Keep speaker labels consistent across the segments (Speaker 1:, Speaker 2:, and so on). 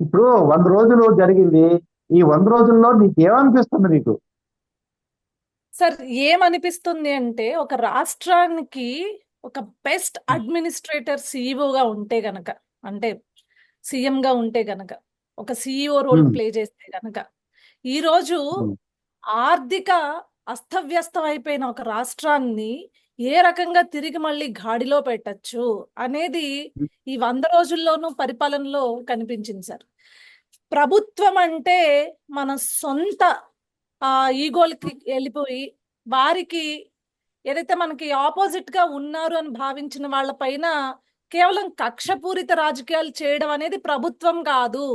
Speaker 1: ఇప్పుడు వంద రోజులు జరిగింది ఈ వంద రోజుల్లో నీకు ఏమనిపిస్తుంది నీకు
Speaker 2: సార్ ఏమనిపిస్తుంది అంటే ఒక రాష్ట్రానికి ఒక బెస్ట్ అడ్మినిస్ట్రేటర్ సిఇఓగా ఉంటే గనక అంటే సీఎం గా ఉంటే గనక ఒక సిఇఓ రోల్. ప్లే చేస్తే గనక ఈ రోజు
Speaker 1: Hmm.
Speaker 2: ఆర్థిక అస్తవ్యస్తం అయిపోయిన ఒక రాష్ట్రాన్ని ఏ రకంగా తిరిగి మళ్ళీ గాడిలో పెట్టచ్చు అనేది. ఈ వంద రోజుల్లోనూ పరిపాలనలో కనిపించింది సార్ ప్రభుత్వం అంటే మన సొంత ఆ ఈగోలకి వెళ్ళిపోయి వారికి ఏదైతే మనకి ఆపోజిట్గా ఉన్నారు అని భావించిన వాళ్ళ పైన కేవలం కక్షపూరిత రాజకీయాలు చేయడం అనేది ప్రభుత్వం కాదు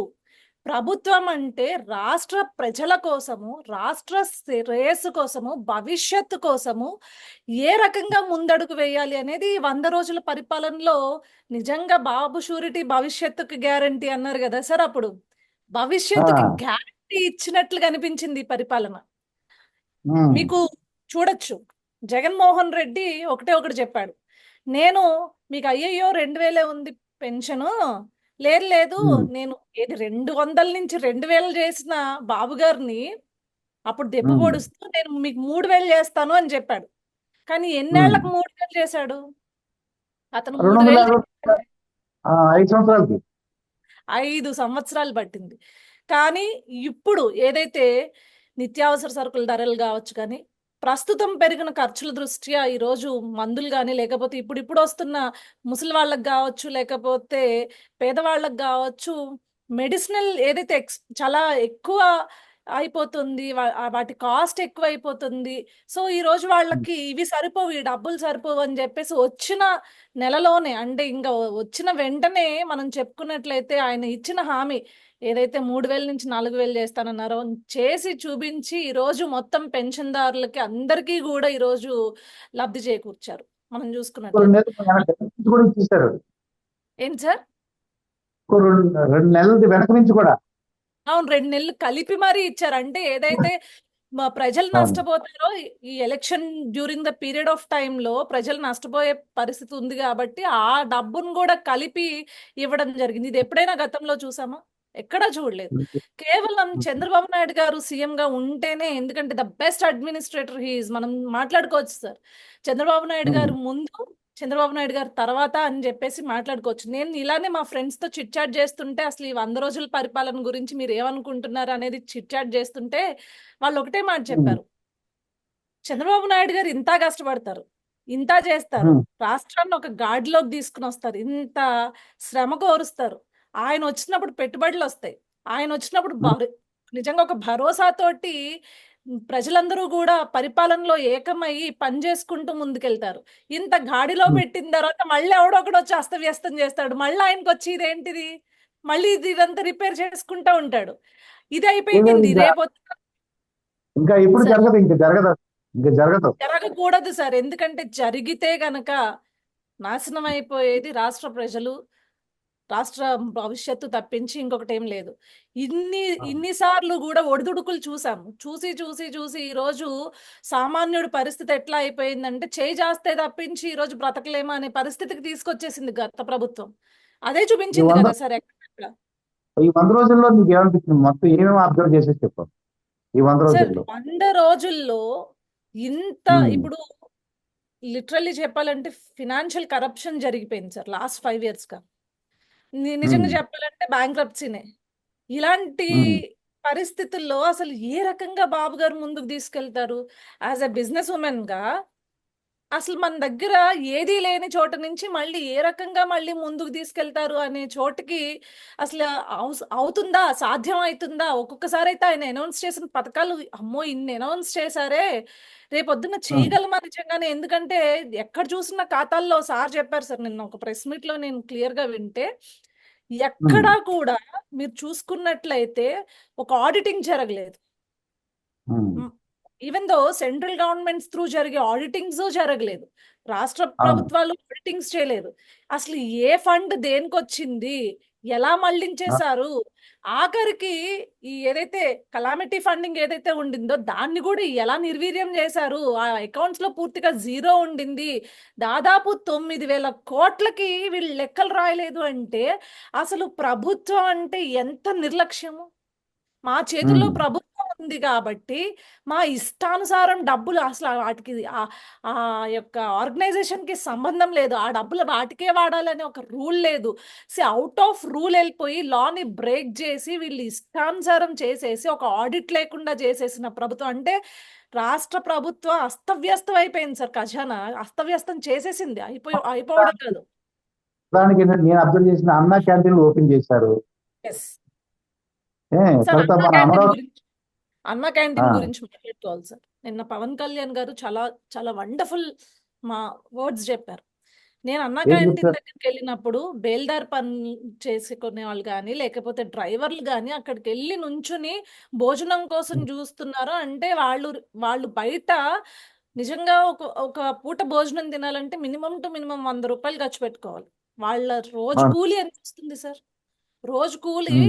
Speaker 2: ప్రభుత్వం అంటే రాష్ట్ర ప్రజల కోసము రాష్ట్ర శ్రేయస్సు కోసము భవిష్యత్తు కోసము ఏ రకంగా ముందడుగు వేయాలి అనేది వంద రోజుల పరిపాలనలో నిజంగా బాబు షూరిటీ భవిష్యత్తుకి గ్యారంటీ అన్నారు కదా సార్ అప్పుడు భవిష్యత్తుకి. గ్యారంటీ ఇచ్చినట్లు కనిపించింది ఈ పరిపాలన. మీకు చూడొచ్చు జగన్మోహన్ రెడ్డి ఒకటే ఒకటి చెప్పాడు నేను మీకు అయ్యయ్యో రెండు వేలే ఉంది పెన్షన్ లేదు లేదు. నేను ఏది రెండు వందల నుంచి రెండు వేలు చేసిన బాబు గారిని అప్పుడు దెబ్బ. పొడుస్తూ నేను మీకు మూడు వేలు చేస్తాను అని చెప్పాడు. కానీ ఎన్నేళ్ళకు మూడు వేలు చేశాడు? అతను మూడు వేలు
Speaker 1: ఐదు
Speaker 2: సంవత్సరాలు పట్టింది. కానీ ఇప్పుడు ఏదైతే నిత్యావసర సరుకుల ధరలు కావచ్చు కానీ ప్రస్తుతం పెరిగిన ఖర్చుల దృష్ట్యా ఈరోజు మందులు కానీ లేకపోతే ఇప్పుడు ఇప్పుడు వస్తున్న ముసలి వాళ్ళకి కావచ్చు లేకపోతే పేదవాళ్ళకి కావచ్చు మెడిసినల్ ఏదైతే ఎక్స్ చాలా ఎక్కువ అయిపోతుంది వాటి కాస్ట్ ఎక్కువ అయిపోతుంది సో ఈ రోజు వాళ్ళకి ఇవి సరిపోవు ఈ డబ్బులు సరిపోవు అని చెప్పేసి వచ్చిన నెలలోనే అంటే ఇంకా వచ్చిన వెంటనే మనం చెప్పుకున్నట్లయితే ఆయన ఇచ్చిన హామీ ఏదైతే మూడు వేల నుంచి నాలుగు వేలు చేస్తానన్నారో చేసి చూపించి ఈ రోజు మొత్తం పెన్షన్దారులకి అందరికీ కూడా ఈ రోజు లబ్ధి చేకూర్చారు. మనం
Speaker 1: ఇచ్చేసారు
Speaker 2: ఏం సార్?
Speaker 1: ఇంకో రెండు రెండు నెలలది వెనక నుంచి కూడా.
Speaker 2: అవును రెండు నెలలు కలిపి మరీ ఇచ్చారు. అంటే ఏదైతే మా ప్రజలు. నష్టపోతారో ఈ ఎలక్షన్ డ్యూరింగ్ ద పీరియడ్ ఆఫ్లో ప్రజలు నష్టపోయే పరిస్థితి ఉంది కాబట్టి ఆ డబ్బును కూడా కలిపి ఇవ్వడం జరిగింది. ఇది ఎప్పుడైనా గతంలో చూసామా? ఎక్కడా చూడలేదు. కేవలం చంద్రబాబు నాయుడు గారు సీఎం గా ఉంటేనే ఎందుకంటే ద బెస్ట్ అడ్మినిస్ట్రేటర్ హీఈస్ మనం మాట్లాడుకోవచ్చు సార్. చంద్రబాబు నాయుడు. గారు ముందు చంద్రబాబు నాయుడు గారు తర్వాత అని చెప్పేసి మాట్లాడుకోవచ్చు. నేను ఇలానే మా ఫ్రెండ్స్తో చిట్ చాట్ చేస్తుంటే అసలు ఈ వంద రోజుల పరిపాలన గురించి మీరు ఏమనుకుంటున్నారు అనేది చిట్ చాట్ చేస్తుంటే వాళ్ళు ఒకటే మాట చెప్పారు. చంద్రబాబు నాయుడు గారు ఇంత కష్టపడతారు. ఇంత చేస్తారు. రాష్ట్రాన్ని ఒక గాడిలోకి తీసుకుని వస్తారు. ఇంత శ్రమ కోరుస్తారు. ఆయన వచ్చినప్పుడు పెట్టుబడులు వస్తాయి. ఆయన వచ్చినప్పుడు నిజంగా ఒక భరోసాతోటి ప్రజలందరూ కూడా పరిపాలనలో ఏకమయ్యి పని చేసుకుంటూ ముందుకెళ్తారు. ఇంత గాడిలో. పెట్టిన తర్వాత మళ్ళీ ఎవడొకడు వచ్చి అస్తవ్యస్తం చేస్తాడు. మళ్ళీ ఆయనకు వచ్చి ఇదేంటిది? మళ్ళీ ఇది ఇదంతా రిపేర్ చేసుకుంటా ఉంటాడు. ఇది అయిపోయింది.
Speaker 1: ఇంకా-
Speaker 2: రేపు
Speaker 1: ఇంకా ఇప్పుడు. జరగదు ఇంకా జరగదు ఇంకా జరగదు.
Speaker 2: జరగకూడదు సార్. ఎందుకంటే జరిగితే గనక నాశనం అయిపోయేది రాష్ట్ర ప్రజలు. రాష్ట్ర భవిష్యత్తు తప్పించి ఇంకొకటి ఏం లేదు. ఇన్ని ఇన్నిసార్లు కూడా ఒడిదుడుకులు చూసాము. చూసి చూసి చూసి ఈ రోజు సామాన్యుడి పరిస్థితి ఎట్లా అయిపోయిందంటే చేయి చేస్తే తప్పించి ఈ రోజు బ్రతకలేమా అనే పరిస్థితికి తీసుకొచ్చేసింది గత ప్రభుత్వం. అదే చూపించింది కదా సార్ ఎక్కడ
Speaker 1: ఈ వంద రోజుల్లో ఏమనిపించింది మొత్తం ఏమేమి అబ్జర్వ్ చేసేసి చెప్పు ఈ వంద రోజుల్లో.
Speaker 2: వంద రోజుల్లో ఇంత. ఇప్పుడు లిటరల్లీ చెప్పాలంటే ఫినాన్షియల్ కరప్షన్ జరిగిపోయింది సార్ లాస్ట్ ఫైవ్ ఇయర్స్గా ని- నిజంగా. చెప్పాలంటే బ్యాంక్రప్సీనే ఇలాంటి. పరిస్థితుల్లో అసలు ఏ రకంగా బాబు గారు ముందుకు తీసుకెళ్తారు యాజ్ ఎ బిజినెస్ ఉమెన్గా అసలు మన దగ్గర ఏదీ లేని చోట నుంచి మళ్ళీ ఏ రకంగా మళ్ళీ ముందుకు తీసుకెళ్తారు అనే చోటుకి అసలు అవు- అవుతుందా? సాధ్యం అవుతుందా ఒక్కొక్కసారి అయితే ఆయన అనౌన్స్ చేసిన పథకాలు అమ్మో! ఇన్ని అనౌన్స్ చేశారే. రేపొద్దున చేయగలమా నిజంగానే? ఎందుకంటే ఎక్కడ చూసిన ఖాతాల్లో సార్ చెప్పారు సార్ నిన్న ఒక ప్రెస్ మీట్లో నేను క్లియర్గా వింటే ఎక్కడా కూడా మీరు చూసుకున్నట్లయితే ఒక ఆడిటింగ్ జరగలేదు. Even though central governments through జరిగే ఆడిటింగ్స్ జరగలేదు. రాష్ట్ర ప్రభుత్వాలు ఆడిటింగ్స్ చేయలేదు. అసలు ఏ ఫండ్ దేనికి వచ్చింది ఎలా మళ్ళించేశారు ఆఖరికి ఈ ఏదైతే కలామిటీ ఫండింగ్ ఏదైతే ఉండిందో దాన్ని కూడా ఎలా నిర్వీర్యం చేశారు? ఆ అకౌంట్స్లో పూర్తిగా జీరో ఉండింది. దాదాపు తొమ్మిది వేల కోట్లకి వీళ్ళు లెక్కలు రాయలేదు అంటే అసలు ప్రభుత్వం అంటే ఎంత నిర్లక్ష్యము? మా చేతుల్లో. ప్రభుత్వం ఉంది కాబట్టి మా ఇష్టానుసారం డబ్బులు అసలు వాటికి ఆ- యొక్క ఆర్గనైజేషన్కి సంబంధం లేదు. ఆ డబ్బులు వాటికే వాడాలని ఒక రూల్ లేదు. సో అవుట్ ఆఫ్ రూల్ వెళ్ళిపోయి లాని బ్రేక్ చేసి వీళ్ళు ఇష్టానుసారం చేసేసి ఒక ఆడిట్ లేకుండా చేసేసిన ప్రభుత్వం అంటే రాష్ట్ర ప్రభుత్వం అస్తవ్యస్తం అయిపోయింది సార్ ఖజానా. అస్తవ్యస్తం చేసేసింది. అయిపోయి అయిపోవడం కాదు.
Speaker 1: దానికి నేను అబ్జర్వ్ చేసిన అన్న క్యాంటీన్లు ఓపెన్ చేశారు. అమరావతి
Speaker 2: అన్న క్యాంటీన్. గురించి మాట్లాడుకోవాలి సార్ నిన్న పవన్ కళ్యాణ్ గారు చాలా చాలా వండర్ఫుల్ మా వర్డ్స్ చెప్పారు నేను అన్న క్యాంటీన్? దగ్గరికి వెళ్ళినప్పుడు బేల్దార్ పని చేసుకునే వాళ్ళు కానీ లేకపోతే డ్రైవర్లు కానీ అక్కడికి వెళ్ళి నుంచుని భోజనం కోసం చూస్తున్నారు అంటే వాళ్ళు వాళ్ళు బయట నిజంగా ఒక ఒక పూట భోజనం తినాలంటే మినిమం టు మినిమం వంద రూపాయలు ఖర్చు పెట్టుకోవాలి వాళ్ళ రోజు. కూలి ఎంత వస్తుంది సార్ రోజు కూలి.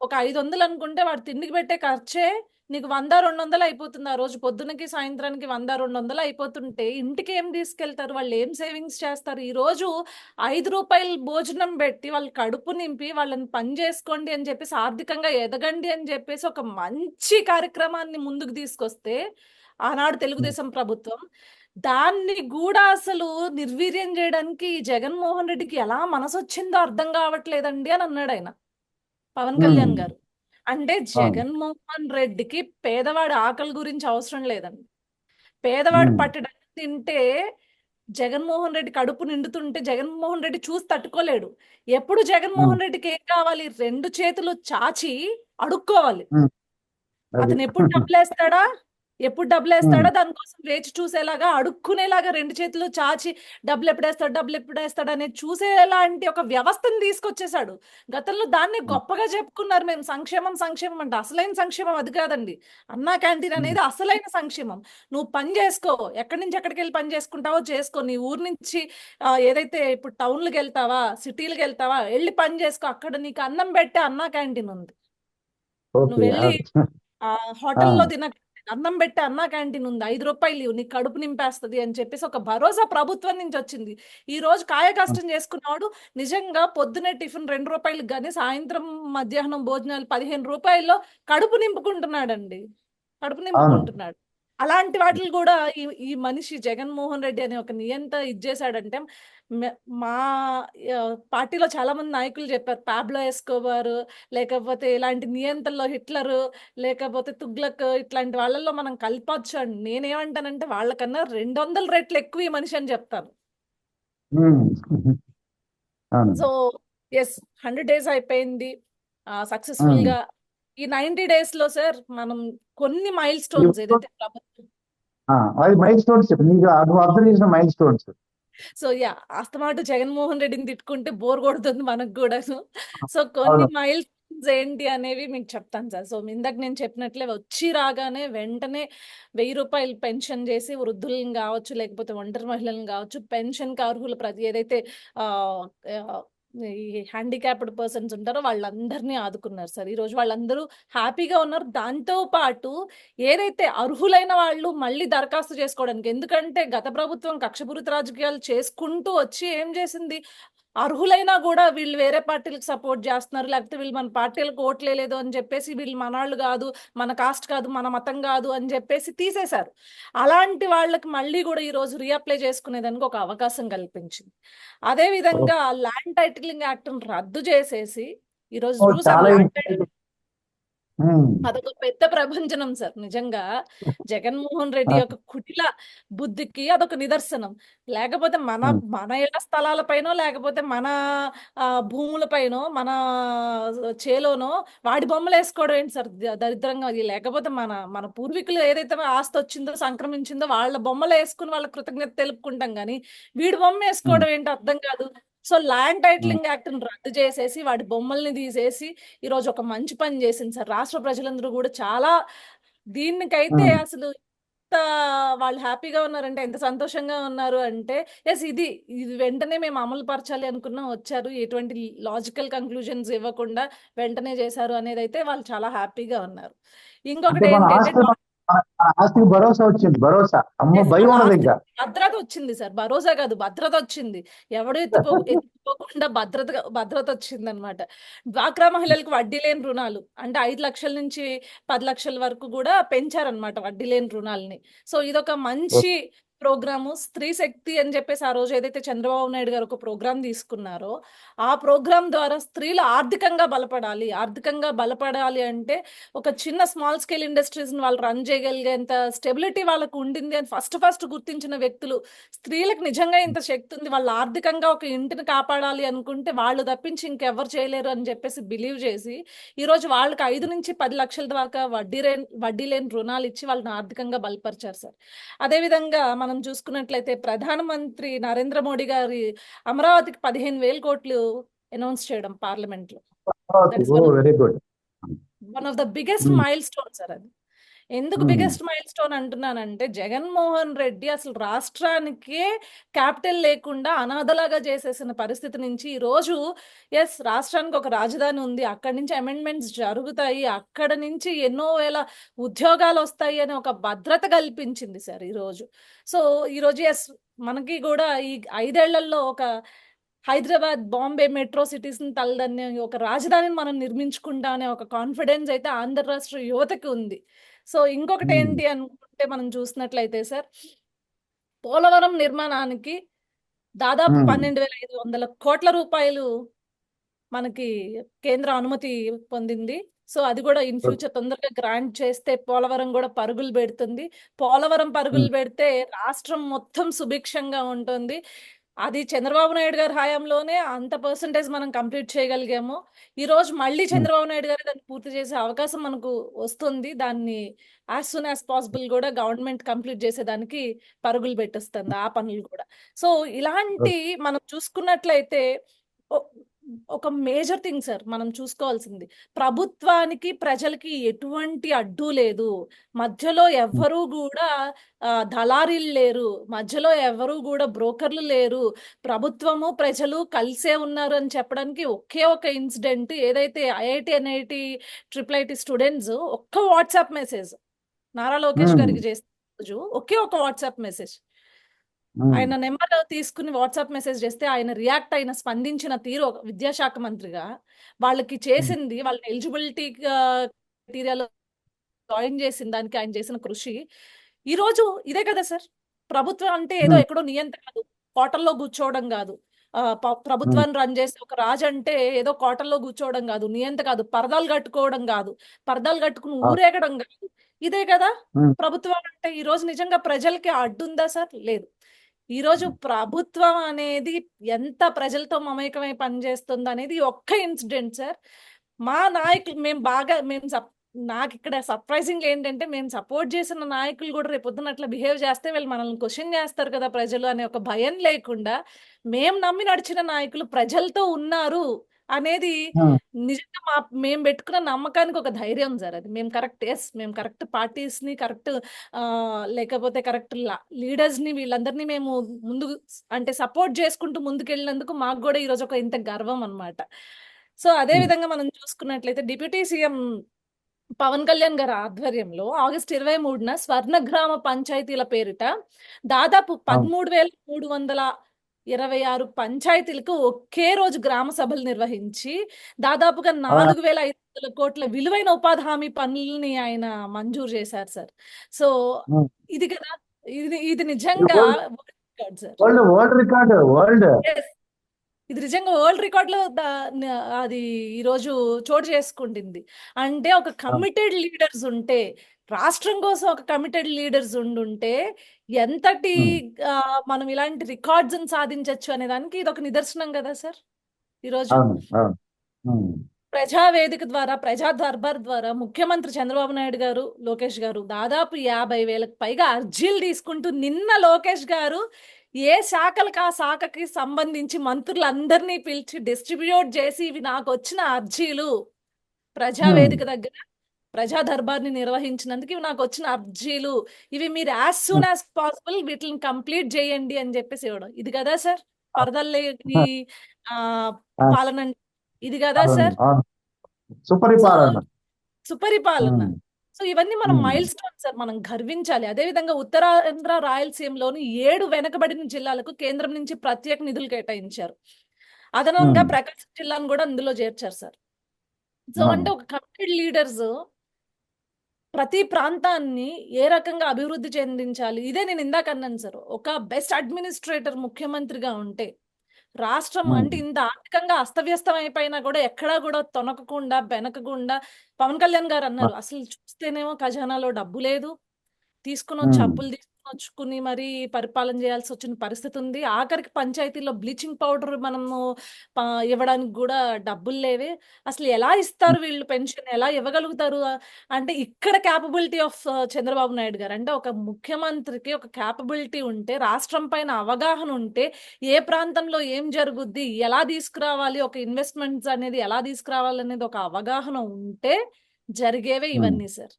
Speaker 2: ఒక ఐదు వందలు అనుకుంటే వాడు తిండికి పెట్టే ఖర్చే నీకు వంద రెండు వందలు అయిపోతుంది ఆ రోజు. పొద్దునకి సాయంత్రానికి వంద రెండు వందలు అయిపోతుంటే ఇంటికి ఏం తీసుకెళ్తారు? వాళ్ళు ఏం సేవింగ్స్ చేస్తారు? ఈ రోజు ఐదు రూపాయలు భోజనం పెట్టి వాళ్ళు కడుపు నింపి వాళ్ళని పని చేసుకోండి అని చెప్పేసి ఆర్థికంగా ఎదగండి అని చెప్పేసి ఒక మంచి కార్యక్రమాన్ని ముందుకు తీసుకొస్తే ఆనాడు తెలుగుదేశం ప్రభుత్వం దాన్ని కూడా అసలు నిర్వీర్యం చేయడానికి జగన్మోహన్ రెడ్డికి ఎలా మనసు వచ్చిందో అర్థం కావట్లేదండి అని అన్నాడు ఆయన. పవన్ కళ్యాణ్. గారు. అంటే జగన్మోహన్ రెడ్డికి పేదవాడి ఆకలి గురించి అవసరం లేదండి. పేదవాడు
Speaker 1: ఉమ్.
Speaker 2: పట్టడానికి తింటే జగన్మోహన్ రెడ్డి కడుపు నిండుతుంటే జగన్మోహన్ రెడ్డి చూసి తట్టుకోలేడు. ఎప్పుడు జగన్మోహన్ రెడ్డికి ఏం కావాలి? రెండు చేతులు చాచి అడుక్కోవాలి. అతను ఎప్పుడు డబ్బులు వేస్తాడా ఎప్పుడు డబ్బులు వేస్తాడా దానికోసం వేచి చూసేలాగా అడుక్కునేలాగా రెండు చేతులు చాచి డబ్బులు ఎప్పుడు వేస్తాడు డబ్బులు ఎప్పుడు వేస్తాడు అనేది చూసేలాంటి ఒక వ్యవస్థను తీసుకొచ్చేసాడు గతంలో దాన్ని గొప్పగా చెప్పుకున్నారు మేము. సంక్షేమం సంక్షేమం అంటే అసలైన సంక్షేమం అది కాదండి. అన్నా క్యాంటీన్ అనేది అసలైన సంక్షేమం. నువ్వు పని చేసుకో. ఎక్కడి నుంచి ఎక్కడికి వెళ్ళి పని చేసుకుంటావో చేసుకో. నీ ఊరు నుంచి ఏదైతే ఇప్పుడు టౌన్లకు వెళ్తావా సిటీలకు వెళ్తావా వెళ్ళి పని చేసుకో. అక్కడ నీకు అన్నం పెట్టే అన్నా క్యాంటీన్ ఉంది. నువ్వు వెళ్ళి హోటల్లో తిన అన్నం పెట్టే అన్నా క్యాంటీన్ ఉంది. ఐదు రూపాయలు ఇవ్వు, నీకు కడుపు నింపేస్తది అని చెప్పేసి ఒక భరోసా ప్రభుత్వం నుంచి వచ్చింది. ఈ రోజు కాయ కష్టం చేసుకున్నవాడు నిజంగా పొద్దునే టిఫిన్ రెండు రూపాయలకు కానీ సాయంత్రం మధ్యాహ్నం భోజనాలు పదిహేను రూపాయల్లో కడుపు నింపుకుంటున్నాడండి. కడుపు నింపుకుంటున్నాడు. అలాంటి వాటిని కూడా ఈ ఈ మనిషి జగన్మోహన్ రెడ్డి అనే ఒక నియంత ఇచ్చేసాడంటే మ- పార్టీలో చాలా మంది నాయకులు చెప్పారు. పాబ్లో ఎస్కోబార్ లేకపోతే ఇలాంటి నియంతల్లో హిట్లర్ లేకపోతే తుగ్లక్ ఇట్లాంటి వాళ్ళల్లో మనం కలపచ్చు అండి నేనేమంటానంటే వాళ్ళకన్నా రెండు వందల రెట్లు ఎక్కువ ఈ మనిషి అని చెప్తాను. సో ఎస్ హండ్రెడ్ డేస్ అయిపోయింది. సక్సెస్ఫుల్గా ఈ నైన్టీ డేస్లో సార్ మనం కొన్ని మైల్ స్టోన్స్ ఏదైతే
Speaker 1: అది మైల్ స్టోన్స్ చెప్పు. నీకు నువ్వు అబ్జర్వ్ చేసిన మైల్ స్టోన్స్
Speaker 2: సో యా అస్తమాట జగన్మోహన్ రెడ్డిని తిట్టుకుంటే బోర్ కొడుతుంది మనకు కూడా సో కొన్ని. మైల్ ఏంటి అనేవి మీకు చెప్తాను సార్. సో ఇందాక నేను చెప్పినట్లే వచ్చి రాగానే వెంటనే వెయ్యి రూపాయలు పెన్షన్ చేసి వృద్ధులను కావచ్చు లేకపోతే ఒంటరి మహిళలను కావచ్చు పెన్షన్ అర్హులు ప్రతి ఏదైతే ఈ హ్యాండిక్యాప్డ్ పర్సన్స్ ఉంటారో వాళ్ళందరినీ ఆదుకున్నారు సార్. ఈరోజు వాళ్ళందరూ హ్యాపీగా ఉన్నారు. దాంతో పాటు ఏదైతే అర్హులైన వాళ్ళు మళ్ళీ దరఖాస్తు చేసుకోవడానికి ఎందుకంటే గత ప్రభుత్వం కక్షపూరిత రాజకీయాలు చేసుకుంటూ వచ్చి ఏం చేసింది? అర్హులైనా కూడా వీళ్ళు వేరే పార్టీలకు సపోర్ట్ చేస్తున్నారు లేకపోతే వీళ్ళు మన పార్టీలకు ఓట్లేదు అని చెప్పేసి వీళ్ళు మనవాళ్ళు కాదు మన కాస్ట్ కాదు మన మతం కాదు అని చెప్పేసి తీసేశారు. అలాంటి వాళ్ళకి మళ్ళీ కూడా ఈ రోజు రీఅప్లై చేసుకునేదానికి ఒక అవకాశం కల్పించింది. అదే విధంగా ల్యాండ్ టైటిలింగ్ యాక్ట్ రద్దు చేసేసి ఈ రోజు
Speaker 1: ఓ,
Speaker 2: చూసాం
Speaker 1: చాలా
Speaker 2: ల్యాండ్
Speaker 1: ఇంపార్టెంట్ ఉమ్.
Speaker 2: అదొక పెద్ద ప్రభంజనం సార్. నిజంగా జగన్మోహన్ రెడ్డి యొక్క కుటిల బుద్ధికి అదొక నిదర్శనం. లేకపోతే మన. మన ఇళ్ళ స్థలాలపైనో లేకపోతే మన భూములపైనో మన చేలోనో వాడి బొమ్మలు వేసుకోవడం ఏంటి సార్? దరిద్రంగా లేకపోతే మన మన పూర్వీకులు ఏదైతే ఆస్తి వచ్చిందో సంక్రమించిందో వాళ్ళ బొమ్మలు వేసుకుని వాళ్ళ కృతజ్ఞత తెలుపుకుంటాం కానీ వీడి బొమ్మ వేసుకోవడం ఏంటి అర్థం కాదు. సో ల్యాండ్ టైటిలింగ్ యాక్ట్ రద్దు చేసేసి వాటి బొమ్మల్ని తీసేసి ఈ రోజు ఒక మంచి పని చేసింది సార్. రాష్ట్ర ప్రజలందరూ కూడా చాలా దీనికైతే. అసలు వాళ్ళు హ్యాపీగా ఉన్నారంటే ఎంత సంతోషంగా ఉన్నారు అంటే ఎస్ ఇది ఇది వెంటనే మేము అమలు పరచాలి అనుకున్నాం వచ్చారు. ఎటువంటి లాజికల్ కంక్లూజన్స్ ఇవ్వకుండా వెంటనే చేశారు అనేది అయితే వాళ్ళు చాలా హ్యాపీగా ఉన్నారు. ఇంకొకటి ఏంటంటే
Speaker 1: ఆస్తికి భరోసా వచ్చింది భరోసా. అమ్మ భయం
Speaker 2: ఆస్తి
Speaker 1: ఇంకా
Speaker 2: భద్రత వచ్చింది సార్ భరోసా కాదు భద్రత వచ్చింది. ఎవడు ఎత్తుకో ఎత్తుకోకుండా భద్రత భద్రత వచ్చింది అనమాట డ్వాక్రా మహిళలకు వడ్డీ లేని రుణాలు. అంటే ఐదు లక్షల నుంచి పది లక్షల వరకు కూడా పెంచారనమాట వడ్డీ లేని రుణాలని. సో ఇదొక మంచి ప్రోగ్రాము స్త్రీ శక్తి అని చెప్పేసి ఆ రోజు ఏదైతే చంద్రబాబు నాయుడు గారు ఒక ప్రోగ్రామ్ తీసుకున్నారో ఆ ప్రోగ్రామ్ ద్వారా స్త్రీలు ఆర్థికంగా బలపడాలి. ఆర్థికంగా బలపడాలి అంటే ఒక చిన్న స్మాల్ స్కేల్ ఇండస్ట్రీస్ని వాళ్ళు రన్ చేయగలిగేంత స్టెబిలిటీ వాళ్ళకు ఉండింది అని ఫస్ట్ ఫస్ట్ గుర్తించిన వ్యక్తులు స్త్రీలకు నిజంగా ఇంత శక్తి ఉంది. వాళ్ళు ఆర్థికంగా ఒక ఇంటిని కాపాడాలి అనుకుంటే వాళ్ళు తప్పించి ఇంకెవరు చేయలేరు అని చెప్పేసి బిలీవ్ చేసి ఈరోజు వాళ్ళకి ఐదు నుంచి పది లక్షల దాకా వడ్డీ రే వడ్డీ లేని రుణాలు ఇచ్చి వాళ్ళని ఆర్థికంగా బలపరిచారు సార్. అదేవిధంగా మన చూసుకున్నట్లయితే ప్రధానమంత్రి నరేంద్ర మోడీ గారి అమరావతికి పదిహేను వేల కోట్లు అనౌన్స్ చేయడం
Speaker 1: పార్లమెంట్లో
Speaker 2: one of the biggest. Milestone sir అది. ఎందుకు. బిగ్గెస్ట్ మైల్ స్టోన్ అంటున్నానంటే జగన్మోహన్ రెడ్డి అసలు రాష్ట్రానికే క్యాపిటల్ లేకుండా అనాథలాగా చేసేసిన పరిస్థితి నుంచి ఈ రోజు ఎస్ రాష్ట్రానికి ఒక రాజధాని ఉంది. అక్కడి నుంచి అమెండ్మెంట్స్ జరుగుతాయి. అక్కడ నుంచి ఎన్నో వేల ఉద్యోగాలు వస్తాయి అని ఒక భద్రత కల్పించింది సార్ ఈరోజు సో ఈరోజు ఎస్ మనకి కూడా ఈ ఐదేళ్ళలో ఒక హైదరాబాద్ బాంబే మెట్రో సిటీస్ని తలదన్నే ఒక రాజధానిని మనం నిర్మించుకుంటా అనే ఒక కాన్ఫిడెన్స్ అయితే ఆంధ్ర రాష్ట్ర యువతకి ఉంది. సో ఇంకొకటి
Speaker 1: Hmm.
Speaker 2: ఏంటి అనుకుంటే మనం చూసినట్లయితే సార్ పోలవరం నిర్మాణానికి దాదాపు
Speaker 1: Hmm.
Speaker 2: పన్నెండు వేల ఐదు వందల కోట్ల రూపాయలు మనకి కేంద్ర అనుమతి పొందింది. సో అది కూడా ఇన్ ఫ్యూచర్ తొందరగా గ్రాంట్ చేస్తే పోలవరం కూడా పరుగులు పెడుతుంది. పోలవరం పరుగులు పెడితే రాష్ట్రం మొత్తం సుభిక్షంగా ఉంటుంది. అది చంద్రబాబు నాయుడు గారి హయాంలోనే అంత పర్సంటేజ్ మనం కంప్లీట్ చేయగలిగాము. ఈ రోజు మళ్ళీ చంద్రబాబు నాయుడు గారు దాన్ని పూర్తి చేసే అవకాశం మనకు వస్తుంది. దాన్ని యాజ్ సూన్ యాజ్ పాసిబుల్ కూడా గవర్నమెంట్ కంప్లీట్ చేసేదానికి పరుగులు పెట్టేస్తుంది ఆ పనులు కూడా. సో ఇలాంటి మనం చూసుకున్నట్లయితే ఒక మేజర్ థింగ్ సార్ మనం చూసుకోవాల్సింది. ప్రభుత్వానికి ప్రజలకి ఎటువంటి అడ్డు లేదు. మధ్యలో ఎవ్వరూ కూడా దళారీలు లేరు. మధ్యలో ఎవరు కూడా బ్రోకర్లు లేరు. ప్రభుత్వము ప్రజలు కలిసే ఉన్నారు అని చెప్పడానికి ఒకే ఒక ఇన్సిడెంట్ ఏదైతే IIT NIT triple IT students ఒక్క వాట్సాప్ మెసేజ్. నారా లోకేష్. గారికి చేసిన రోజు ఒకే ఒక వాట్సాప్ మెసేజ్. ఆయన నెంబర్ తీసుకుని వాట్సాప్ మెసేజ్ చేస్తే ఆయన రియాక్ట్ అయిన స్పందించిన తీరు ఒక విద్యాశాఖ మంత్రిగా వాళ్ళకి చేసింది వాళ్ళ ఎలిజిబిలిటీ క్రైటీరియాలో జాయిన్ చేసిన దానికి ఆయన చేసిన కృషి. ఈ రోజు ఇదే కదా సార్? ప్రభుత్వం అంటే ఏదో. ఎక్కడో నియంత కాదు కోటల్లో కూర్చోవడం కాదు. ప్రభుత్వాన్ని రన్ చేసే ఒక రాజు అంటే ఏదో కోటల్లో కూర్చోవడం కాదు నియంత కాదు పరదాలు కట్టుకోవడం కాదు పరదాలు కట్టుకుని. ఊరేగడం కాదు. ఇదే కదా. ప్రభుత్వం అంటే ఈ రోజు నిజంగా ప్రజలకి అడ్డుందా సార్? లేదు. ఈరోజు ప్రభుత్వం అనేది ఎంత ప్రజలతో మమేకమై పనిచేస్తుంది అనేది ఒక్క ఇన్సిడెంట్ సార్. మా నాయకులు మేము బాగా మేము సప్- నాకు ఇక్కడ సర్ప్రైజింగ్ ఏంటంటే మేము సపోర్ట్ చేసిన నాయకులు కూడా రేపు పొద్దున అట్లా బిహేవ్ చేస్తే వీళ్ళు మనల్ని క్వశ్చన్ చేస్తారు కదా ప్రజలు అనే ఒక భయం లేకుండా మేము నమ్మి నడిచిన నాయకులు ప్రజలతో ఉన్నారు. అనేది. నిజంగా మా మేము పెట్టుకున్న నమ్మకానికి ఒక ధైర్యం సార్ అది మేము కరెక్ట్ ఎస్ మేము కరెక్ట్ పార్టీస్ని కరెక్ట్ లేకపోతే కరెక్ట్ లీడర్స్ని వీళ్ళందరినీ మేము ముందు అంటే సపోర్ట్ చేసుకుంటూ ముందుకెళ్ళినందుకు మాకు కూడా ఈరోజు ఒక ఇంత గర్వం అన్నమాట సో అదే. విధంగా మనం చూసుకున్నట్లయితే డిప్యూటీ సీఎం పవన్ కళ్యాణ్ గారి ఆధ్వర్యంలో ఆగస్ట్ ఇరవై మూడున స్వర్ణగ్రామ పంచాయతీల పేరిట దాదాపు పదమూడు వేల మూడు వందల ఇరవై ఆరు పంచాయతీలకు ఒకే రోజు గ్రామ సభలు నిర్వహించి దాదాపుగా నాలుగు వేల ఐదు వందల కోట్ల విలువైన ఉపాధి హామీ పనుల్ని ఆయన మంజూరు చేశారు సార్. సో. ఇది కదా ఇది ఇది నిజంగా record sir.
Speaker 1: World world record world.
Speaker 2: Yes. ఇది నిజంగా వరల్డ్ రికార్డ్లో అది ఈరోజు చోటు చేసుకుంటుంది. అంటే ఒక కమిటెడ్ లీడర్స్ ఉంటే రాష్ట్రం కోసం ఒక కమిటెడ్ లీడర్స్ ఉండుంటే ఎంతటి మనం ఇలాంటి రికార్డ్స్ సాధించవచ్చు అనే దానికి ఇది ఒక నిదర్శనం కదా సార్? ఈరోజు. ప్రజావేదిక ద్వారా ప్రజా దర్బార్ ద్వారా ముఖ్యమంత్రి చంద్రబాబు నాయుడు గారు లోకేష్ గారు దాదాపు యాభై వేలకు పైగా అర్జీలు తీసుకుంటూ నిన్న లోకేష్ గారు ఏ శాఖలకు ఆ శాఖకి సంబంధించి మంత్రులందరినీ పిలిచి డిస్ట్రిబ్యూట్ చేసి ఇవి నాకు వచ్చిన అర్జీలు ప్రజావేదిక దగ్గర ప్రజా దర్బార్ని నిర్వహించినందుకు ఇవి నాకు వచ్చిన అర్జీలు ఇవి మీరు యాజ్ సూన్ యాజ్ పాసిబుల్ వీటిని కంప్లీట్ చేయండి అని చెప్పేసి ఇవ్వడం ఇది కదా సార్ పరదల్లేని పాలన? ఇది కదా సార్.
Speaker 1: సుపరిపాలన
Speaker 2: సుపరిపాలన. సో ఇవన్నీ మనం. మైల్ స్టోన్ సార్ మనం గర్వించాలి అదేవిధంగా ఉత్తరాంధ్ర రాయలసీమలోని ఏడు వెనకబడిన జిల్లాలకు కేంద్రం నుంచి ప్రత్యేక నిధులు కేటాయించారు అదనంగా. ప్రకాశం జిల్లాను కూడా అందులో చేర్చారు సార్ సో. అంటే ఒక కమిటెడ్ లీడర్స్ ప్రతి ప్రాంతాన్ని ఏ రకంగా అభివృద్ధి చెందించాలి ఇదే నేను ఇందాక అన్నాను సార్ ఒక బెస్ట్ అడ్మినిస్ట్రేటర్ ముఖ్యమంత్రిగా ఉంటే రాష్ట్రం. అంటే ఇంత ఆర్థికంగా అస్తవ్యస్తం అయిపోయినా కూడా ఎక్కడా కూడా తొనకకుండా బెనకకుండా పవన్ కళ్యాణ్ గారు అన్నారు అసలు చూస్తేనేమో ఖజానాలో డబ్బు లేదు తీసుకుని వచ్చి
Speaker 1: మ్మ్.
Speaker 2: అప్పులు తీసుకుని వచ్చుకుని మరి పరిపాలన చేయాల్సి వచ్చిన పరిస్థితి ఉంది ఆఖరికి పంచాయతీలో బ్లీచింగ్ పౌడర్ మనము ఇవ్వడానికి కూడా డబ్బులు లేవే. అసలు ఎలా ఇస్తారు వీళ్ళు పెన్షన్? ఎలా ఇవ్వగలుగుతారు? అంటే ఇక్కడ క్యాపబిలిటీ ఆఫ్ చంద్రబాబు నాయుడు గారు. అంటే ఒక ముఖ్యమంత్రికి ఒక క్యాపబిలిటీ ఉంటే రాష్ట్రం పైన అవగాహన ఉంటే ఏ ప్రాంతంలో ఏం జరుగుద్ది? ఎలా తీసుకురావాలి? ఒక ఇన్వెస్ట్మెంట్స్ అనేది ఎలా తీసుకురావాలి అనేది ఒక అవగాహన ఉంటే జరిగేవే. ఇవన్నీ సార్.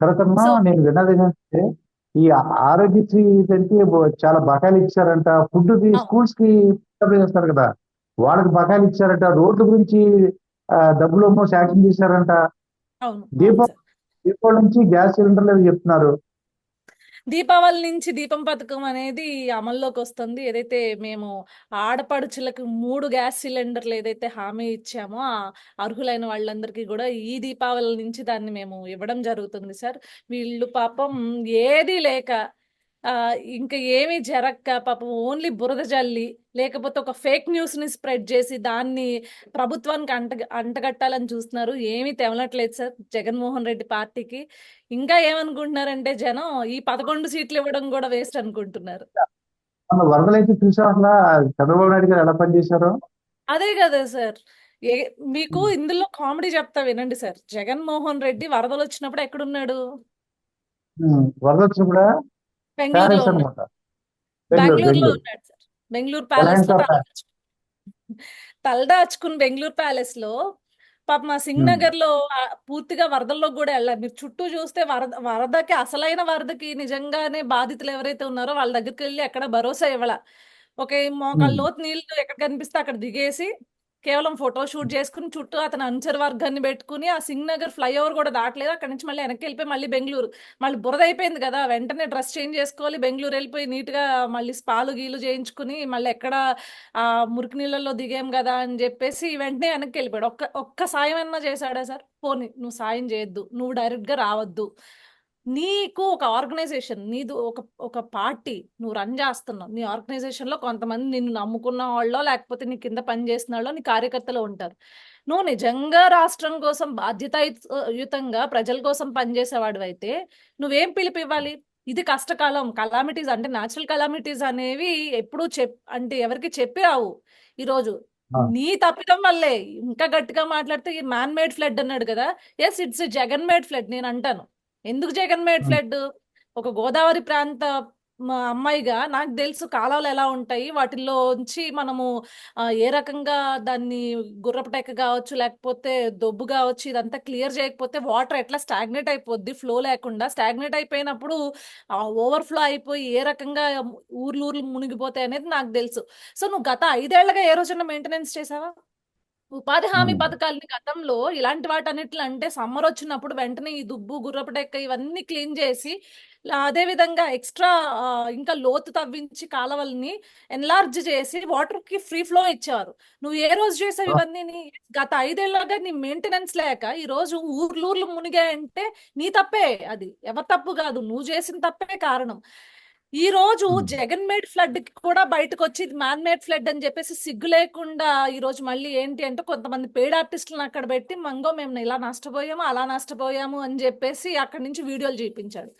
Speaker 1: తర్వాతమ్మా
Speaker 2: సో
Speaker 1: నేను విన్నది ఏంటంటే ఈ ఆరోగ్యశ్రీ దానికి చాలా బకాయిలు ఇచ్చారంట. ఫుడ్ స్కూల్స్కి చేస్తారు కదా. వాళ్ళకి బకాయిలు ఇచ్చారంట. రోడ్ల గురించి డబ్బులు శాంక్షన్ చేశారంట. దీపావళి దీపావళి నుంచి గ్యాస్ సిలిండర్లు చెప్తున్నారు.
Speaker 2: దీపావళి నుంచి దీపం పథకం అనేది అమల్లోకి వస్తుంది. ఏదైతే మేము ఆడపడుచులకు మూడు గ్యాస్ సిలిండర్లు ఏదైతే హామీ ఇచ్చామో ఆ అర్హులైన వాళ్ళందరికీ కూడా ఈ దీపావళి నుంచి దాన్ని మేము ఇవ్వడం జరుగుతుంది సార్. వీళ్ళు పాపం ఏది లేక ఇంకా ఏమీ జరక్క. పాపం ఓన్లీ బురద జల్లి లేకపోతే ఒక ఫేక్ న్యూస్ని స్ప్రెడ్ చేసి దాన్ని ప్రభుత్వానికి అంట అంటగట్టాలని చూస్తున్నారు. ఏమీ తెవలట్లేదు సార్ జగన్మోహన్ రెడ్డి పార్టీకి. ఇంకా ఏమనుకుంటున్నారంటే జనం ఈ పదకొండు సీట్లు ఇవ్వడం కూడా వేస్ట్ అనుకుంటున్నారు.
Speaker 1: మన వరదలు అయితే చూసాం అసలు చంద్రబాబు నాయుడు గారు ఎలా పనిచేశారో
Speaker 2: అదే కదా సార్. మీకు ఇందులో కామెడీ చెప్తా వినండి సార్. జగన్మోహన్ రెడ్డి వరదలు వచ్చినప్పుడు ఎక్కడున్నాడు?
Speaker 1: వరద వచ్చినప్పుడు?
Speaker 2: బెంగళూరులో ఉన్నాడు బెంగళూరులో
Speaker 1: బెంగళూరు.
Speaker 2: ఉన్నాడు సార్ బెంగళూరు
Speaker 1: ప్యాలెస్లో
Speaker 2: తలదాచుకుని బెంగళూరు ప్యాలెస్లో పాప మా సింగ్ నగర్లో పూర్తిగా వరదల్లో కూడా వెళ్ళారు. మీరు చుట్టూ చూస్తే వరద వరదకి అసలైన వరదకి నిజంగానే బాధితులు ఎవరైతే ఉన్నారో వాళ్ళ దగ్గరికి వెళ్ళి ఎక్కడ భరోసా ఇవ్వాల. ఒక మోకాళ్ళ లోతు నీళ్ళు ఎక్కడ కనిపిస్తే అక్కడ దిగేసి కేవలం ఫోటో షూట్ చేసుకుని చుట్టూ అతను అనుచర వర్గాన్ని పెట్టుకుని ఆ సింగ్ నగర్ ఫ్లైఓవర్ కూడా దాటలేదు. అక్కడ నుంచి మళ్ళీ వెనక్కి వెళ్ళిపోయి మళ్ళీ బెంగళూరు. మళ్ళీ బురద అయిపోయింది కదా. వెంటనే డ్రెస్ చేంజ్ చేసుకోవాలి. బెంగళూరు వెళ్ళిపోయి నీట్గా మళ్ళీ స్పాలు గీలు చేయించుకుని మళ్ళీ ఎక్కడ ఆ మురికి నీళ్ళల్లో దిగాం కదా అని చెప్పేసి వెంటనే వెనక్కి వెళ్ళిపోయాడు. ఒక్క ఒక్క సాయం అన్నా చేశాడా సార్? పోనీ నువ్వు సాయం చేయొద్దు. నువ్వు డైరెక్ట్గా రావద్దు. నీకు ఒక ఆర్గనైజేషన్ నీది ఒక ఒక పార్టీ నువ్వు రన్ చేస్తున్నావు. నీ ఆర్గనైజేషన్లో కొంతమంది నిన్ను నమ్ముకున్న వాళ్ళో లేకపోతే నీ కింద పని చేసిన వాళ్ళో నీ కార్యకర్తలు ఉంటారు. నువ్వు నిజంగా రాష్ట్రం కోసం బాధ్యతాయుతంగా ప్రజల కోసం పనిచేసేవాడు అయితే నువ్వేం పిలుపు ఇవ్వాలి ఇది కష్టకాలం. కలామిటీస్ అంటే న్యాచురల్ కలామిటీస్ అనేవి ఎప్పుడూ చెప్ అంటే ఎవరికి చెప్పి రావు. ఈరోజు. నీ తప్పిదం వల్లే ఇంకా గట్టిగా మాట్లాడితే ఈ మ్యాన్ మేడ్ ఫ్లడ్ అన్నాడు కదా. Yes it's Jagan made flood నేను అంటాను. ఎందుకు జగన్ మేడ్. ఫ్లడ్? ఒక గోదావరి ప్రాంత అమ్మాయిగా నాకు తెలుసు కాలాలు ఎలా ఉంటాయి. వాటిల్లోంచి మనము ఆ, ఏ రకంగా దాన్ని గుర్రపటెక్క కావచ్చు లేకపోతే దొబ్బు కావచ్చు ఇదంతా క్లియర్ చేయకపోతే వాటర్ ఎట్లా స్టాగ్నేట్ అయిపోద్ది? ఫ్లో లేకుండా స్టాగ్నేట్ అయిపోయినప్పుడు ఓవర్ఫ్లో అయిపోయి ఏ రకంగా ఊర్లు ఊర్లు మునిగిపోతాయి అనేది నాకు తెలుసు. సో నువ్వు గత ఐదేళ్ళుగా ఏ రోజున మెయింటెనెన్స్ చేసావా? ఉపాధి హామీ. పథకాలని గతంలో ఇలాంటి వాటన్నిటిలో అంటే సమ్మర్ వచ్చినప్పుడు వెంటనే ఈ దుబ్బు గుర్రపటెక్క ఇవన్నీ క్లీన్ చేసి అదే విధంగా ఎక్స్ట్రా ఇంకా లోతు తవ్వించి కాలవల్ని ఎన్లార్జ్ చేసి వాటర్కి ఫ్రీ ఫ్లో ఇచ్చారు నువ్వు ఏ రోజు చేసావు. ఇవన్నీ గత ఐదేళ్ళుగా నీ మెయింటెనెన్స్ లేక ఈ రోజు ఊర్లు ఊర్లు మునిగాయంటే నీ తప్పే అది ఎవరి తప్పు కాదు నువ్వు చేసిన తప్పే కారణం ఈ రోజు. జగన్ మేడ్ ఫ్లడ్ కూడా బయటకు వచ్చి ఇది మ్యాన్ మేడ్ ఫ్లడ్ అని చెప్పేసి సిగ్గు లేకుండా ఈ రోజు మళ్ళీ ఏంటి అంటే కొంతమంది పేడ్ ఆర్టిస్టులను అక్కడ పెట్టి మంగో మేము ఇలా నష్టపోయాము అలా నష్టపోయాము అని చెప్పేసి అక్కడి నుంచి వీడియోలు చూపించాడు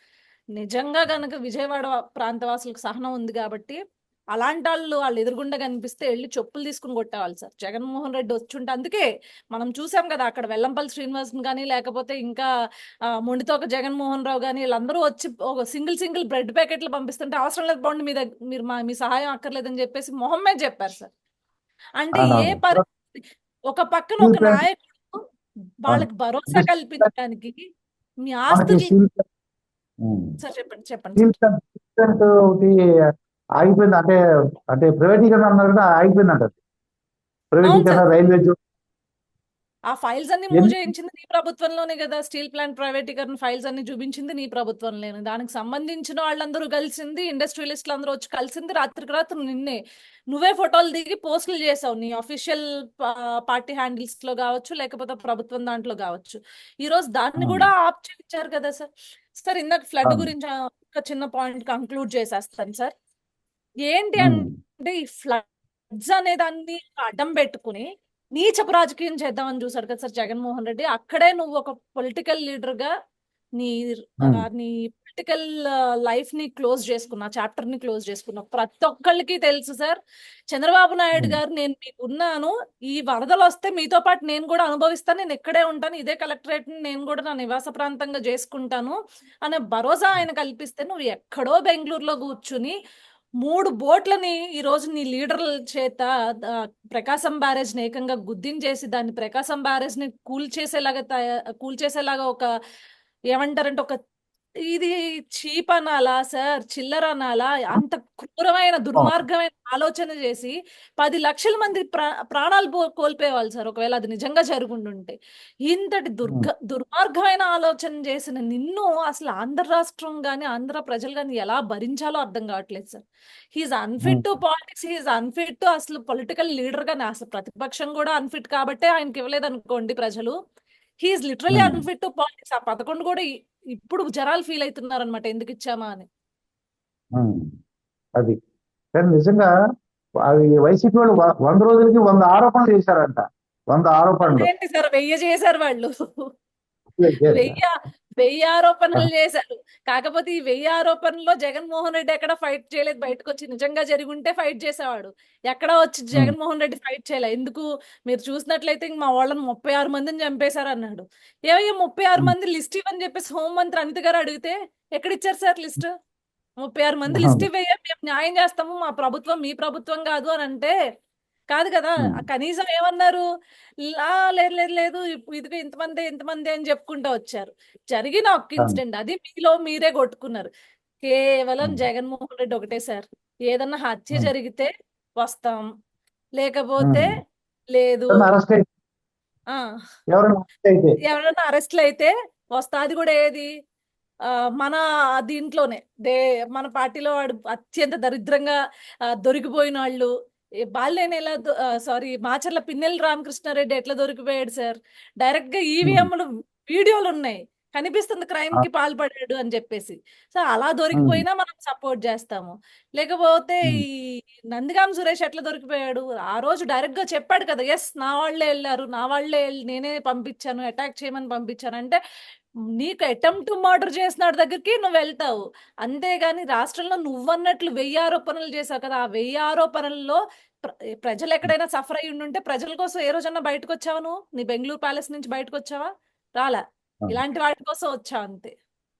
Speaker 2: నిజంగా గనక విజయవాడ ప్రాంతవాసులకు సహనం ఉంది కాబట్టి అలాంటి వాళ్ళు వాళ్ళు ఎదురుగుండా కనిపిస్తే వెళ్ళి చెప్పులు తీసుకుని కొట్టేవాళ్ళు సార్ జగన్మోహన్ రెడ్డి వచ్చుంటే అందుకే మనం చూసాం కదా అక్కడ వెల్లంపల్లి శ్రీనివాసన్ కానీ లేకపోతే ఇంకా మొండితోక జగన్మోహన్ రావు కానీ వీళ్ళందరూ వచ్చి ఒక సింగిల్ సింగిల్ బ్రెడ్ ప్యాకెట్లు పంపిస్తుంటే అవసరం లేదు బాండి మీ దగ్గర మీరు మా మీ సహాయం అక్కర్లేదని చెప్పేసి మొహమ్మే చెప్పారు సార్ అంటే ఏ. పరిస్థితి ఒక పక్కన ఒక నాయకుడు వాళ్ళకి భరోసా కల్పించడానికి మీ
Speaker 1: ఉమ్.
Speaker 2: సార్ చెప్పండి చెప్పండి
Speaker 1: ఒకటి ఆగిపోయింది. అంటే అంటే ప్రైవేటీకరణ అన్నారు కదా ఆగిపోయింది అంటారు ప్రైవేటీకరణ. రైల్వే
Speaker 2: ఆ ఫైల్స్ అన్ని మూవ్ చేయించింది నీ ప్రభుత్వంలోనే కదా. స్టీల్ ప్లాంట్ ప్రైవేటీకరణ ఫైల్స్ అన్ని చూపించింది నీ ప్రభుత్వంలోనే. దానికి సంబంధించిన వాళ్ళందరూ కలిసింది ఇండస్ట్రియలిస్టులు అందరూ వచ్చి కలిసింది రాత్రికి రాత్రి నిన్నే. నువ్వే ఫోటోలు దిగి పోస్టులు చేసావు. నీ అఫీషియల్ పార్టీ హ్యాండిల్స్లో కావచ్చు లేకపోతే ప్రభుత్వం దాంట్లో కావచ్చు. ఈ రోజు దాన్ని. కూడా ఆప్ చేయించారు కదా సార్. సార్ ఇందాక ఫ్లడ్. గురించి ఒక చిన్న పాయింట్ కంక్లూడ్ చేసేస్తాను సార్. ఏంటి. అంటే ఈ ఫ్లడ్స్ అనే దాన్ని అడ్డం పెట్టుకుని నీచపు రాజకీయం చేద్దామని చూసాడు కదా సార్ జగన్మోహన్ రెడ్డి అక్కడే నువ్వు ఒక పొలిటికల్ లీడర్గా నీ. నీ పొలిటికల్ లైఫ్ని క్లోజ్ చేసుకున్నా చాప్టర్ని క్లోజ్ చేసుకున్నా ప్రతి ఒక్కళ్ళకి తెలుసు సార్ చంద్రబాబు నాయుడు. గారు నేను మీకు ఉన్నాను ఈ వరదలు వస్తే మీతో పాటు నేను కూడా అనుభవిస్తాను నేను ఇక్కడే ఉంటాను ఇదే కలెక్టరేట్ని నేను కూడా నా నివాస ప్రాంతంగా చేసుకుంటాను అనే భరోసా ఆయన కల్పిస్తే నువ్వు ఎక్కడో బెంగళూరులో కూర్చుని మూడు బోట్లని ఈ రోజు నీ లీడర్ల చేత ప్రకాశం బ్యారేజ్ని ఏకంగా గుద్దించేసి దాన్ని ప్రకాశం బ్యారేజ్ని కూల్ చేసేలాగా కూల్ చేసేలాగా ఒక ఏమంటారంటే ఒక ఇది చీప్ అనాలా సార్? చిల్లర అనాలా అంత క్రూరమైన దుర్మార్గమైన ఆలోచన చేసి పది లక్షల మంది ప్రా ప్రాణాలు పో- కోల్పోయేవాళ్ళు సార్. ఒకవేళ అది నిజంగా జరుగుండుంటే. ఇంతటి దుర్గ దుర్మార్గమైన ఆలోచన చేసిన నిన్ను అసలు ఆంధ్ర రాష్ట్రం గాని ఆంధ్ర ప్రజలు గాని ఎలా భరించాలో అర్థం కావట్లేదు sir. He is unfit to politics he is unfit to అసలు పొలిటికల్ లీడర్ గానే అసలు ప్రతిపక్షం కూడా అన్ఫిట్ కాబట్టే ఆయనకి ఇవ్వలేదు అనుకోండి ప్రజలు he is literally. Unfit to politics. ఆ పదకొండు కూడా ఇప్పుడు జనాలు ఫీల్ అవుతున్నారు అనమాట ఎందుకు ఇచ్చామా అని.
Speaker 1: అది. కానీ నిజంగా అవి వైసీపీ వాళ్ళు వంద రోజులకి వంద ఆరోపణలు చేశారంట. వంద ఆరోపణలు.
Speaker 2: సార్ వెయ్యి చేశారు వాళ్ళు. వెయ్యి వెయ్యి ఆరోపణలు చేశారు. కాకపోతే ఈ వెయ్యి ఆరోపణలో జగన్మోహన్ రెడ్డి ఎక్కడ ఫైట్ చేయలేదు. బయటకు వచ్చి నిజంగా జరిగుంటే ఫైట్ చేసేవాడు. ఎక్కడ వచ్చి జగన్మోహన్ రెడ్డి ఫైట్ చేయలే. ఎందుకు? మీరు చూసినట్లయితే మా వాళ్ళని ముప్పై ఆరు మందిని చంపేశారు అన్నాడు. ఏవయ్య ముప్పై ఆరు. మంది లిస్ట్ ఇవ్వని చెప్పేసి హోంమంత్రి అనిత గారు అడిగితే ఎక్కడ ఇచ్చారు సార్ లిస్ట్? ముప్పై ఆరు మంది. లిస్ట్ ఇవ్వయ్యా మేము న్యాయం చేస్తాము. మా ప్రభుత్వం మీ ప్రభుత్వం కాదు అని అంటే కాదు కదా! కనీసం ఏమన్నారు? లా లేదు లేదు లేదు ఇదిగో ఇంతమంది ఇంతమంది అని చెప్పుకుంటూ వచ్చారు. జరిగిన ఒక్క. ఇన్సిడెంట్ అది మీలో మీరే కొట్టుకున్నారు. కేవలం. జగన్మోహన్ రెడ్డి ఒకటే సార్. ఏదన్నా హత్య. జరిగితే వస్తాం. లేకపోతే. లేదు.
Speaker 1: ఎవరైనా
Speaker 2: అరెస్ట్లు అయితే వస్తా. అది కూడా ఏది? ఆ, మన దీంట్లోనే. దే మన పార్టీలో వాడు అత్యంత దరిద్రంగా దొరికిపోయిన వాళ్ళు. ఏ బాలినేని ఎలా సారీ మాచర్ల పిన్నెల రామకృష్ణారెడ్డి ఎట్లా దొరికిపోయాడు సార్? డైరెక్ట్గా ఈవీఎంలు వీడియోలు ఉన్నాయి కనిపిస్తుంది క్రైమ్కి పాల్పడాడు అని చెప్పేసి. సో అలా దొరికిపోయినా మనం సపోర్ట్ చేస్తాము. లేకపోతే. ఈ నందిగాం సురేష్ ఎట్లా దొరికిపోయాడు? ఆ రోజు డైరెక్ట్గా చెప్పాడు కదా ఎస్ నా వాళ్ళే వెళ్ళారు నా వాళ్ళే వెళ్ళి నేనే పంపించాను అటాక్ చేయమని పంపించాను. అంటే నీకు అటెంప్ట్ మర్డర్ చేసిన దగ్గరికి నువ్వు వెళ్తావు. అంతేగాని రాష్ట్రంలో నువ్వన్నట్లు వెయ్యి ఆరోపణలు చేశావు కదా ఆ వెయ్యి ఆరోపణల్లో ప్ర- ప్రజలు ఎక్కడైనా సఫర్ అయి ఉండుంటే ప్రజల కోసం ఏ రోజన్నా బయటకు వచ్చావా నువ్వు? నీ బెంగళూరు ప్యాలెస్ నుంచి బయటకు వచ్చావా రాలా. ఇలాంటి వాటి కోసం వచ్చావు అంతే.